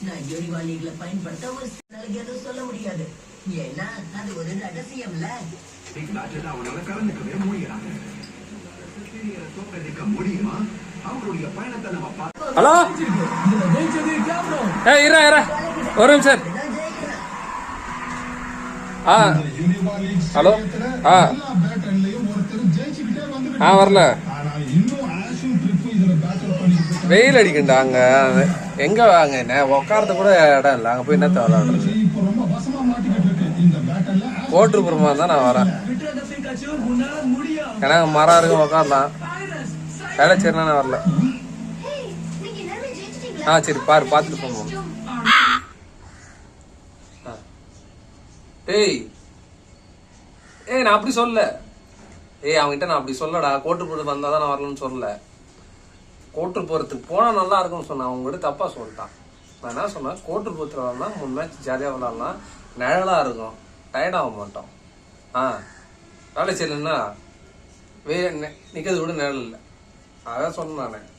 நான் பயன்படுத்த ஒரு சிலருக்கு எதுவும் சொல்ல முடியாது ஏன்னா அது ஒரு ரகசியம்ல பிக் அவனால கலந்துக்கவே முடியாது முடியுமா அவருடைய பயணத்தை நம்ம ஹலோ ஒரு நிமிஷம். ஆ. ஹலோ. ஆ. ஆ வரல. வெயில் அடிக்கண்டா அங்க. எங்க வாங்க என்ன? உட்காரது கூட இடம் இல்லை. அங்க போய் என்னத்த விளாடுறது? கோட்டுப்புறமா தான் நான் வரேன். ஏன்னா மரம் இருக்கும் உட்காரலாம் வேலை சரினா நான் வரல. ஆ சரி பாரு பார்த்துட்டு போங்க. டேய் ஏய் நான் அப்படி சொல்லல. ஏய் அவன்கிட்ட நான் அப்படி சொல்லடா கோர்ட்ரு போட்டு வந்தால் தான் நான் வரலன்னு சொல்லல. கோட்டு போகிறதுக்கு போனால் நல்லா இருக்கும்னு சொன்னேன் அவங்க தப்பாக சொல்லிட்டான். நான் என்ன சொன்னேன் கோட்டு போத்துல வரலாம் மூணு மேட்ச் ஜாலியாக விளாட்லாம். நிழலாக இருக்கும். டயர்ட் ஆக மாட்டோம். ஆ. வேலை செய்யலன்னா வே நெ- நிக்கிறது கூட நிழல் இல்லை. அதான் சொன்னேன் நான்.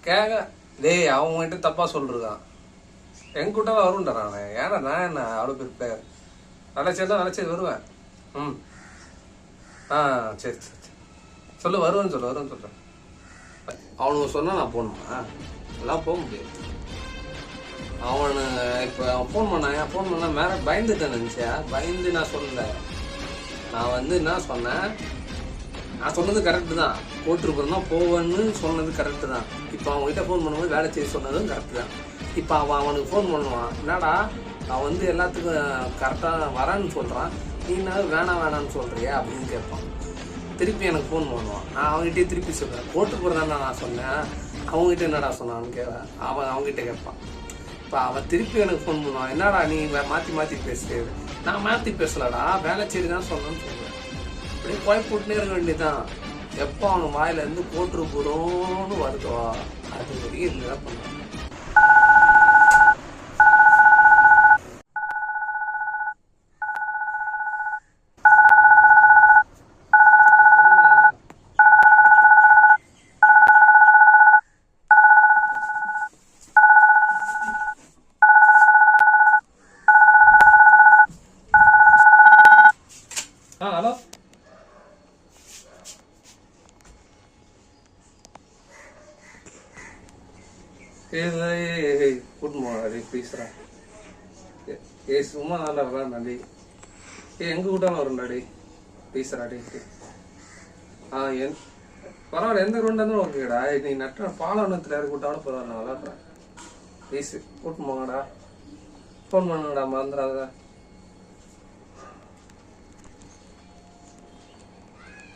கேட்க டேய் அவங்ககிட்ட தப்பாக சொல்லிருக்கான். என் கூட்ட வரும்டா நான். ஏன்னா நான் என்ன அவ்வளோ பேர் பிளேயர் தான் நினைச்சது வருவேன். ம். ஆ சரி சரி சரி. சொல்லு வருவேன்னு சொல்லு வருவேன்னு சொல்கிறேன் அவனுங்க சொன்னால் நான் போகணுமா எல்லாம் போக முடியாது. அவனு இப்போ அவன் ஃபோன் பண்ணாங்க ஃபோன் பண்ணா மேலே பயந்துட்டேன் நினச்சியா? பயந்து நான் சொல்லல. நான் வந்து என்ன சொன்னேன்? நான் சொன்னது கரெக்டு தான். போட்டிருப்போம் தான் போவேன்னு சொன்னது கரெக்டு தான். இப்போ அவங்ககிட்ட ஃபோன் பண்ணும்போது வேலை செய்ய சொன்னதும் கரெக்டு தான். இப்போ அவன் அவனுக்கு ஃபோன் பண்ணுவான். என்னடா அவன் வந்து எல்லாத்துக்கும் கரெக்டாக வரான்னு சொல்கிறான் நீ என்ன வேணாம் வேணாம்னு சொல்கிறியா அப்படின்னு கேட்பான். திருப்பி எனக்கு ஃபோன் பண்ணுவான். நான் அவங்ககிட்டயே திருப்பி சொல்கிறேன் போட்டு போகிறதாண்டா நான் சொன்னேன். அவங்ககிட்ட என்னடா சொன்னான்னு கேட்க அவன் அவங்ககிட்ட கேட்பான். இப்போ அவன் திருப்பி எனக்கு ஃபோன் பண்ணுவான். என்னடா நீ மாற்றி மாற்றி பேசுறது நான் மாற்றி பேசலடா. வேலை செய்து தான் சொன்னேன்னு சொல்கிறேன் அப்படியே போய் போட்டுனே இருக்க வேண்டியதுதான். எப்போ அவன் வாயிலேருந்து இருந்து போகிறோன்னு வருதுவா அது வரைக்கும் இல்லைதான் பண்ணுவான் ஆ ஹலோ கூட்டு போடி பேசுகிறேன் ஏ சும்மா நல்லா வரலாம் நடி ஏ எங்கள் கூட்டாலும் வரும்டாடி பேசுகிறா டி ஆ என் பரவாயில்ல எந்த ரவுண்டாக இருந்தாலும் ஓகேடா. நீ நட்ட பாலவனத்தில் யாரு கூட்டாலும் பரவாயில்ல நான் விளாட்றேன் பேசு கூட்டு போங்கடா ஃபோன் பண்ணுங்கடா மறந்துடாத